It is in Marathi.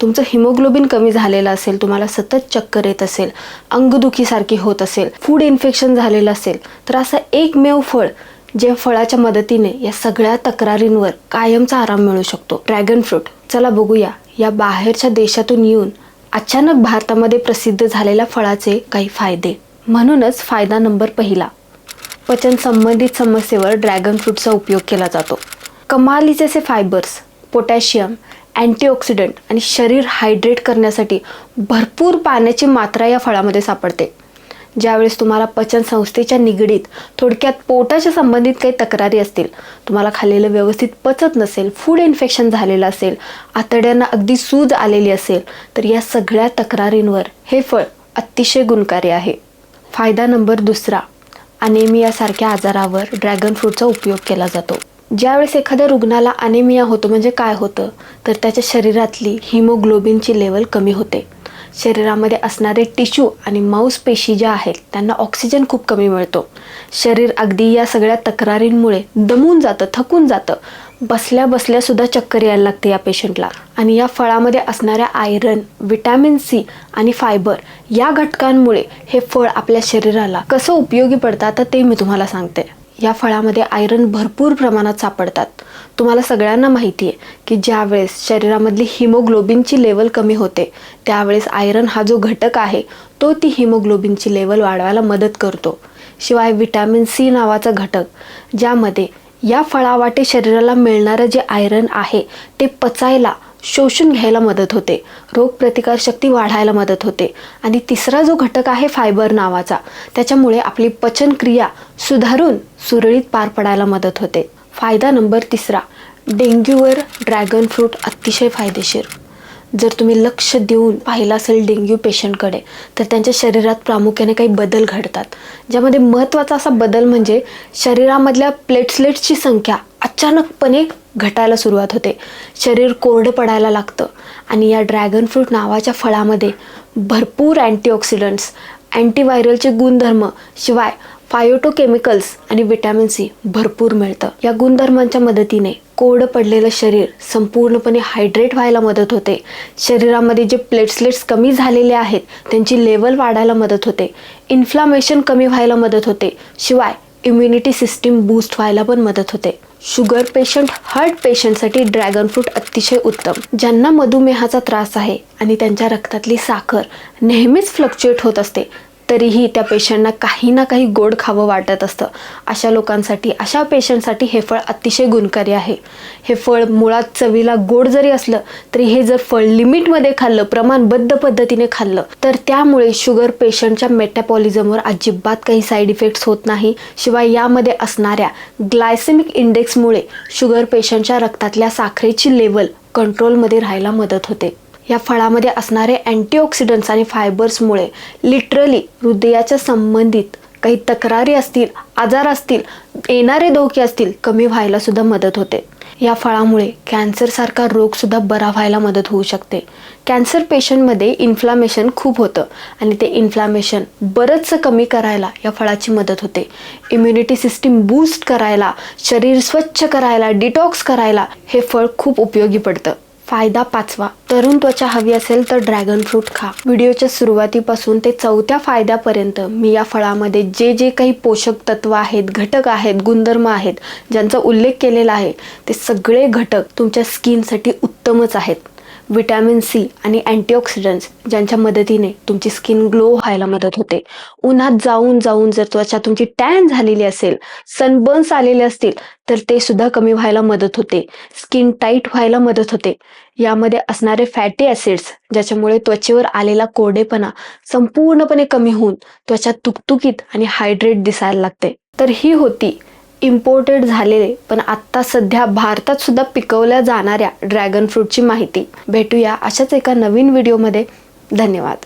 तुमचं हिमोग्लोबिन कमी झालेलं असेल तुम्हाला सतत चक्कर येत असेल अंगदुखीसारखी होत असेल फूड इन्फेक्शन झालेलं असेल तर असं एकमेव फळ जे फळाच्या मदतीने या सगळ्या तक्रारींवर कायमचा आराम मिळू शकतो. ड्रॅगन फ्रूट चला बघूया. या बाहेरच्या देशातून येऊन अचानक भारतामध्ये प्रसिद्ध झालेल्या फळाचे काही फायदे. म्हणूनच फायदा नंबर पहिला. पचन संबंधित समस्येवर ड्रॅगन फ्रूटचा उपयोग केला जातो. कमालीचे असे फायबर्स पोटॅशियम अँटीऑक्सिडंट आणि शरीर हायड्रेट करण्यासाठी भरपूर पाण्याची मात्रा या फळामध्ये सापडते. ज्यावेळेस तुम्हाला पचन संस्थेच्या निगडीत थोडक्यात पोटाच्या संबंधित काही तक्रारी असतील तुम्हाला खाल्लेलं व्यवस्थित पचत नसेल फूड इन्फेक्शन झालेलं असेल आतड्यांना अगदी सूज आलेली असेल तर या सगळ्या तक्रारींवर हे फळ अतिशय गुणकारी आहे. फायदा नंबर दुसरा अनेमियासारख्या आजारावर ड्रॅगन फ्रूटचा उपयोग केला जातो. ज्यावेळेस एखाद्या रुग्णाला अनेमिया होतो म्हणजे काय होतं? तर त्याच्या शरीरातली हिमोग्लोबिनची लेवल कमी होते. शरीरामध्ये असणारे टिश्यू आणि मांसपेशी ज्या आहेत त्यांना ऑक्सिजन खूप कमी मिळतो. शरीर अगदी या सगळ्या तक्रारींमुळे दमून जातं थकून जातं. बसल्या बसल्या सुद्धा चक्कर यायला लागते या पेशंटला आणि या फळामध्ये असणाऱ्या आयरन विटॅमिन सी आणि फायबर या घटकांमुळे हे फळ आपल्या शरीराला कसं उपयोगी पडतं तर ते मी तुम्हाला सांगते. या फळामध्ये आयरन भरपूर प्रमाणात सापडतात. तुम्हाला सगळ्यांना माहिती आहे की ज्यावेळेस शरीरामधली हिमोग्लोबिनची लेवल कमी होते त्यावेळेस आयरन हा जो घटक आहे तो ती हिमोग्लोबिनची लेवल वाढवायला मदत करतो. शिवाय विटॅमिन सी नावाचा घटक ज्यामध्ये या फळावाटे शरीराला मिळणारं जे आयरन आहे ते पचायला शोषून घ्यायला मदत होते. रोगप्रतिकारशक्ती वाढायला मदत होते. आणि तिसरा जो घटक आहे फायबर नावाचा त्याच्यामुळे आपली पचनक्रिया सुधारून सुरळीत पार पडायला मदत होते. फायदा नंबर तिसरा डेंग्यूवर ड्रॅगन फ्रूट अतिशय फायदेशीर. जर तुम्ही लक्ष देऊन पाहिलं असेल डेंग्यू पेशंटकडे तर त्यांच्या शरीरात प्रामुख्याने काही बदल घडतात. ज्यामध्ये महत्त्वाचा असा बदल म्हणजे शरीरामधल्या प्लेटलेट्सची संख्या अचानकपणे घटायला सुरुवात होते. शरीर कोरडं पडायला लागतं आणि या ड्रॅगन फ्रूट नावाच्या फळामध्ये भरपूर अँटीऑक्सिडंट्स अँटीव्हायरलचे गुणधर्म शिवाय फायोटोकेमिकल्स आणि विटॅमिन सी भरपूर मिळतं. या गुणधर्मांच्या मदतीने कोरडं पडलेलं शरीर संपूर्णपणे हायड्रेट व्हायला मदत होते. शरीरामध्ये जे प्लेट्सलेट्स कमी झालेले आहेत त्यांची लेवल वाढायला मदत होते. इन्फ्लामेशन कमी व्हायला मदत होते. शिवाय इम्युनिटी सिस्टीम बूस्ट व्हायला पण मदत होते. शुगर पेशंट हार्ट पेशंटसाठी ड्रॅगन फ्रूट अतिशय उत्तम ज्यांना मधुमेहाचा त्रास आहे आणि त्यांच्या रक्तातली साखर नेहमीच फ्लक्च्युएट होत असते. तरीही त्या पेशंटना काही ना काही गोड खावं वाटत असतं. अशा लोकांसाठी अशा पेशंटसाठी हे फळ अतिशय गुणकारी आहे. हे फळ मुळात चवीला गोड जरी असलं तरी हे जर फळ लिमिटमध्ये खाल्लं प्रमाणबद्ध पद्धतीने खाल्लं तर त्यामुळे शुगर पेशंटच्या मेटॅपॉलिझमवर अजिबात काही साईड इफेक्ट्स होत नाही. शिवाय यामध्ये असणाऱ्या ग्लायसेमिक इंडेक्समुळे शुगर पेशंटच्या रक्तातल्या साखरेची लेवल कंट्रोलमध्ये राहायला मदत होते. या फळामध्ये असणारे अँटीऑक्सिडंट्स आणि फायबर्समुळे लिटरली हृदयाच्या संबंधित काही तक्रारी असतील आजार असतील येणारे धोके असतील कमी व्हायला सुद्धा मदत होते. या फळामुळे कॅन्सरसारखा रोगसुद्धा बरा व्हायला मदत होऊ शकते. कॅन्सर पेशंटमध्ये इन्फ्लामेशन खूप होतं आणि ते इन्फ्लामेशन बरंचसं कमी करायला या फळाची मदत होते. इम्युनिटी सिस्टीम बूस्ट करायला शरीर स्वच्छ करायला डिटॉक्स करायला हे फळ खूप उपयोगी पडतं. फायदा पाचवा. तरुण त्वचा हवी असेल तर ड्रॅगन फ्रूट खा. व्हिडिओच्या सुरुवातीपासून ते चौथ्या फायद्यापर्यंत. मी या फळामध्ये जे जे काही पोषक तत्व आहेत घटक आहेत गुणधर्म आहेत ज्यांचा उल्लेख केलेला आहे ते सगळे घटक तुमच्या स्किनसाठी उत्तमच आहेत. विटॅमिन सी आणि अँटीऑक्सिडंट्स ज्यांच्या मदतीने तुमची स्किन ग्लो व्हायला मदत होते. उन्हात जाऊन जाऊन जर त्वचा तुमची टॅन झालेली असेल सनबर्न्स आलेले असतील तर ते सुद्धा कमी व्हायला मदत होते. स्किन टाईट व्हायला मदत होते. यामध्ये असणारे फॅटी ॲसिड्स ज्याच्यामुळे त्वचेवर आलेला कोरडेपणा संपूर्णपणे कमी होऊन त्वचा तुकतुकीत आणि हायड्रेट दिसायला लागते. तर ही होती इम्पोर्टेड झालेले पण आत्ता सध्या भारतात सुद्धा पिकवल्या जाणाऱ्या ड्रॅगन फ्रूटची माहिती. भेटूया अशाच एका नवीन व्हिडिओमध्ये धन्यवाद.